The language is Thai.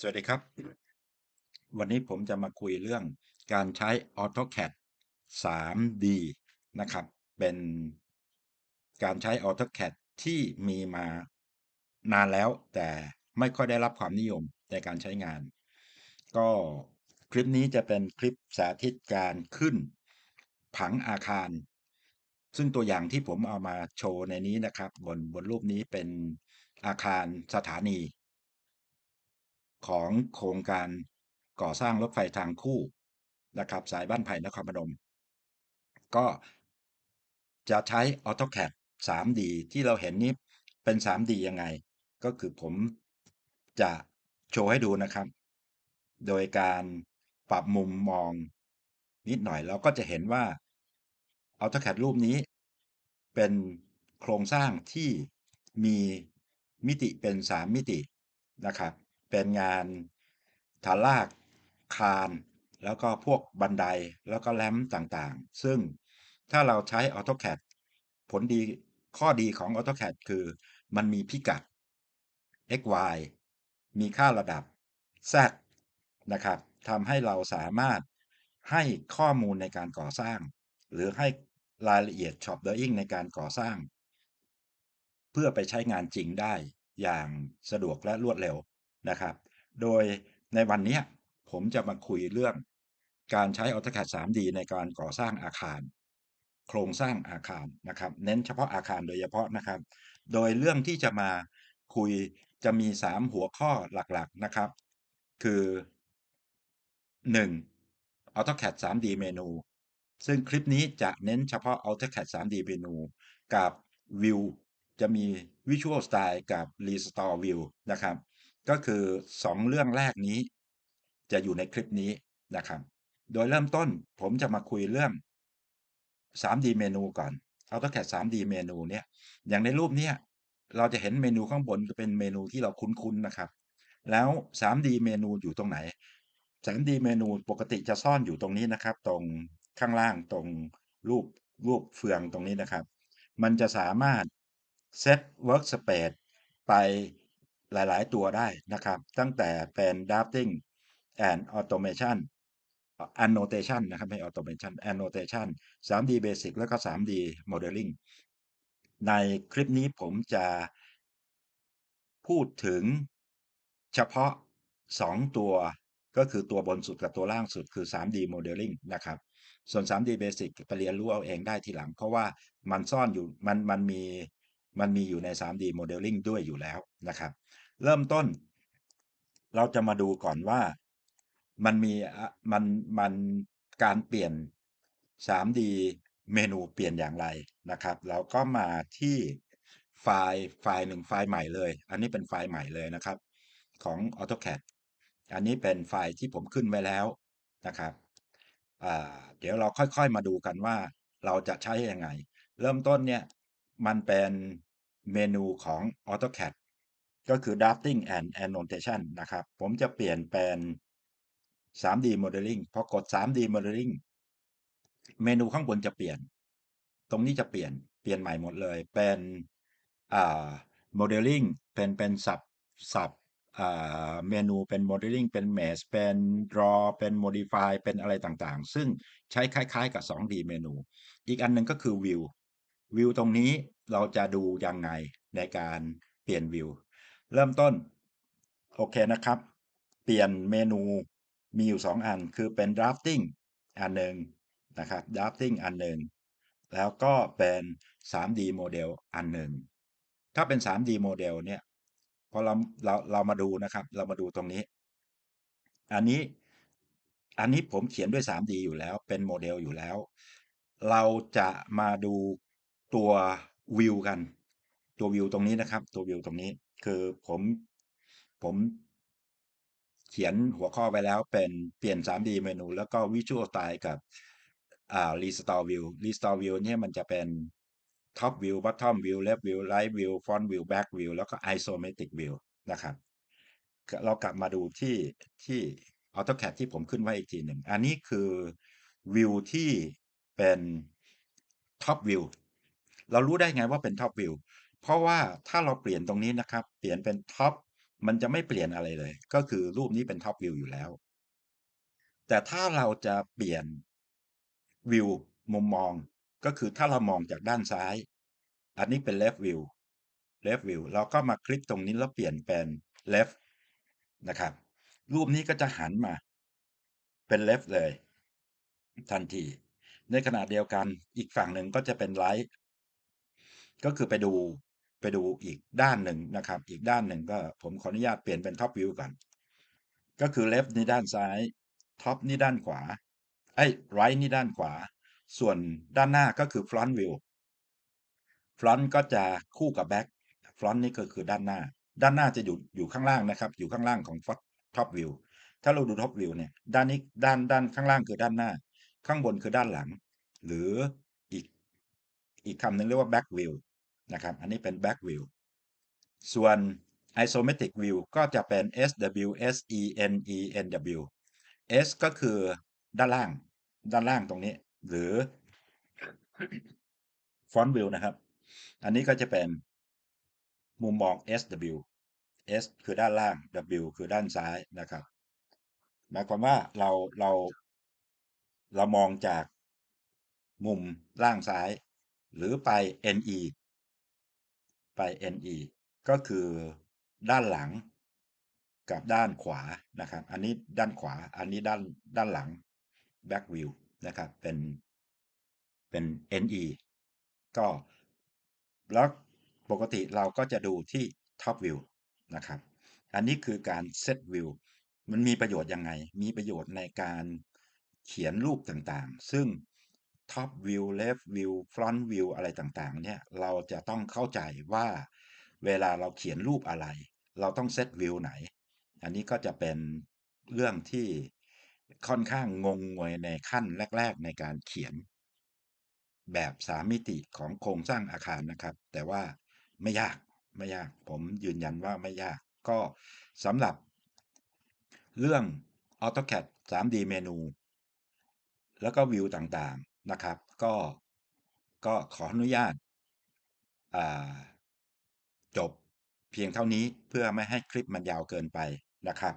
สวัสดีครับ วันนี้ผมจะมาคุยเรื่องการใช้ AutoCAD 3D นะครับ เป็นการใช้ AutoCAD ที่มีมานานแล้ว แต่ไม่ค่อยได้รับความนิยมในการใช้งาน ก็คลิปนี้จะเป็นคลิปสาธิตการขึ้นผังอาคาร ซึ่งตัวอย่างที่ผมเอามาโชว์ในนี้นะครับ บนบนรูปนี้เป็นอาคารสถานี ของโครงการก่อสร้างรถไฟทางคู่นะครับสายบ้านไผ่นครพนม ก็จะใช้ AutoCAD 3D ที่เราเห็นนี้เป็น 3D ยังไง ก็คือผมจะโชว์ให้ดูนะครับ โดยการปรับมุมมองนิดหน่อยเราก็จะเห็นว่า AutoCAD รูปนี้ เป็นโครงสร้างที่มีมิติเป็น 3 มิตินะครับ เป็นงานฐานรากคานแล้วก็พวกบันไดแล้วก็แลมต่างๆ ซึ่งถ้าเราใช้ AutoCAD ผลดีข้อดีของ AutoCAD คือมันมีพิกัด x y มีค่าระดับ z นะครับทำให้เราสามารถให้ข้อมูลในการก่อสร้าง หรือให้รายละเอียด Shop Drawing ในการก่อสร้าง เพื่อไปใช้งานจริงได้อย่างสะดวกและรวดเร็ว นะครับ โดยในวันนี้ผมจะมาคุยเรื่องการใช้ AutoCAD 3D ในการก่อสร้างอาคาร โครงสร้างอาคารนะครับ เน้นเฉพาะอาคารโดยเฉพาะนะครับ โดยเรื่องที่จะมาคุยจะมี 3 หัวข้อหลักๆนะครับ คือ 1. AutoCAD 3D เมนู ซึ่งคลิปนี้จะเน้นเฉพาะ AutoCAD 3D เมนู กับ View จะมี Visual Style กับ Restore View นะครับ ก็คือ 2 เรื่องแรกนี้ จะอยู่ในคลิปนี้นะครับ โดยเริ่มต้นผมจะมาคุยเรื่อง 3D เมนูก่อน AutoCAD 3D เมนูเนี่ย อย่างในรูปเนี้ยเราจะเห็นเมนูข้างบนจะเป็นเมนูที่เราคุ้นๆนะครับ แล้ว 3D เมนูอยู่ตรงไหน 3D เมนูปกติจะซ่อนอยู่ตรงนี้นะครับ ตรงข้างล่างตรงรูปรูปเฟืองตรงนี้นะครับ มันจะสามารถ set workspace ไป หลาย ๆ ตัวได้นะครับ ตั้งแต่เป็น drafting and automation annotation นะครับไม่ automation annotation 3D basic แล้วก็ 3D modeling ในคลิปนี้ผมจะพูดถึงเฉพาะ 2 ตัวก็คือตัวบนสุดกับตัวล่างสุดคือ 3D modeling นะครับ ส่วน 3D basic ไปเรียนรู้เอาเองได้ทีหลัง เพราะว่ามันซ่อนอยู่มันมันมี มันมีอยู่ใน 3D modeling ด้วยอยู่แล้วนะครับ เริ่มต้น เราจะมาดูก่อนว่ามันมีมันมันการเปลี่ยน 3D เมนูเปลี่ยนอย่างไรนะครับ แล้วก็มาที่ไฟล์ไฟล์หนึ่งไฟล์ใหม่เลย อันนี้เป็นไฟล์ใหม่เลยนะครับ ของ AutoCAD อันนี้เป็นไฟล์ที่ผมขึ้นไว้แล้วนะครับเดี๋ยวเราค่อยๆมาดูกันว่าเราจะใช้ยังไง เริ่มต้นเนี่ย มันเป็นเมนูของ AutoCAD ก็คือ drafting and annotation นะครับ ผมจะเปลี่ยนเป็น 3D modeling พอกด 3D modeling เมนูข้างบนจะเปลี่ยน ตรงนี้จะเปลี่ยน เปลี่ยนใหม่หมดเลย เป็นอ่า modeling เป็น เป็นสับสับอ่าเมนูเป็น modeling เป็น mesh เป็น draw เป็น modify เป็นอะไรต่างๆ ซึ่งใช้คล้ายๆกับ 2D เมนู อีกอันหนึ่งก็คือ view view ตรงนี้เราจะดูยังไงในการเปลี่ยน view เริ่มต้น โอเคนะครับ เปลี่ยนเมนูมีอยู่ 2 อันคือเป็น drafting อันหนึ่งนะครับ drafting อันหนึ่งแล้วก็เป็น 3D model อันหนึ่งถ้าเป็น 3D model เนี่ยพอเราเราเรามาดูนะครับ เรามาดูตรงนี้ อันนี้อันนี้ผมเขียนด้วย 3D อยู่แล้วเป็นโมเดลอยู่แล้ว เราจะมาดู ตัววิวกัน ตัววิวตรงนี้นะครับ ตัววิวตรงนี้ คือผมผม เขียนหัวข้อไปแล้วเป็นเปลี่ยน 3D เมนู แล้วก็ Visual Style กับอ่า Restore View Restore View เนี่ยมันจะเป็น Top View Bottom View Left View Right View Front View Back View แล้วก็ Isometric View นะครับ เรากลับมาดูที่ที่ AutoCAD ที่ผมขึ้นไว้อีกทีหนึ่ง อันนี้คือวิวที่เป็น Top View เรารู้ได้ไงว่าเป็น Top View เพราะว่าถ้าเราเปลี่ยนตรงนี้นะครับ เปลี่ยนเป็น Top มันจะไม่เปลี่ยนอะไรเลย ก็คือรูปนี้เป็นท็อปวิวอยู่แล้ว แต่ถ้าเราจะเปลี่ยนวิวมุมมอง ก็คือถ้าเรามองจากด้านซ้าย อันนี้เป็น left view left view เราก็มาคลิกตรงนี้แล้วเปลี่ยนเป็น left นะครับ รูปนี้ก็จะหันมา เป็น left เลย ทันที ในขณะเดียวกันอีกฝั่งหนึ่งก็จะเป็น right ก็คือไปดูไปดูอีกด้านหนึ่งนะครับ อีกด้านหนึ่งก็ผมขออนุญาตเปลี่ยนเป็น top view ก่อน ก็คือ left นี่ด้านซ้าย top นี่ด้านขวาไอ้ right นี่ด้านขวา ส่วนด้านหน้าก็คือ front view front ก็จะคู่กับ back front นี่ก็คือด้านหน้า ด้านหน้าจะอยู่อยู่ข้างล่างนะครับ อยู่ข้างล่างของ top view ถ้าเราดู top view เนี่ยด้านนี้ด้านด้านข้างล่างคือด้านหน้า ข้างบนคือด้านหลัง หรืออีกอีกคำหนึ่งเรียกว่า back view นะครับ อันนี้เป็น back view ส่วน isometric view ก็จะเป็น SW SENE NW S ก็คือด้านล่าง ด้านล่างตรงนี้ หรือ front view นะครับ อันนี้ก็จะเป็นมุมมอง SW S คือด้านล่าง W คือด้านซ้ายนะครับ หมายความว่าเราเราเรามองจากมุมล่างซ้าย หรือไป NE ไป NE ก็คือด้านหลังกับด้านขวานะครับ อันนี้ด้านขวา อันนี้ด้านด้านหลัง back view นะครับ เป็นเป็น NE ก็แล้วปกติเราก็จะดูที่ top view นะครับ อันนี้คือการ set view มันมีประโยชน์ยังไง มีประโยชน์ในการเขียนรูปต่างๆ ซึ่ง top view left view front view อะไรต่างๆ เนี่ย เราจะต้องเข้าใจว่าเวลาเราเขียนรูปอะไร เราต้องเซตวิวไหน อันนี้ก็จะเป็นเรื่องที่ค่อนข้างงงงวยในขั้นแรก ๆ ในการเขียน แบบสามมิติของโครงสร้างอาคารนะครับ แต่ว่าไม่ยากไม่ยาก ผมยืนยันว่าไม่ยาก ก็สำหรับ เรื่อง AutoCAD 3D เมนู แล้วก็วิวต่างๆ นะครับ ก็ ก็ขออนุญาตจบเพียงเท่านี้เพื่อไม่ให้คลิปมันยาวเกินไปนะครับ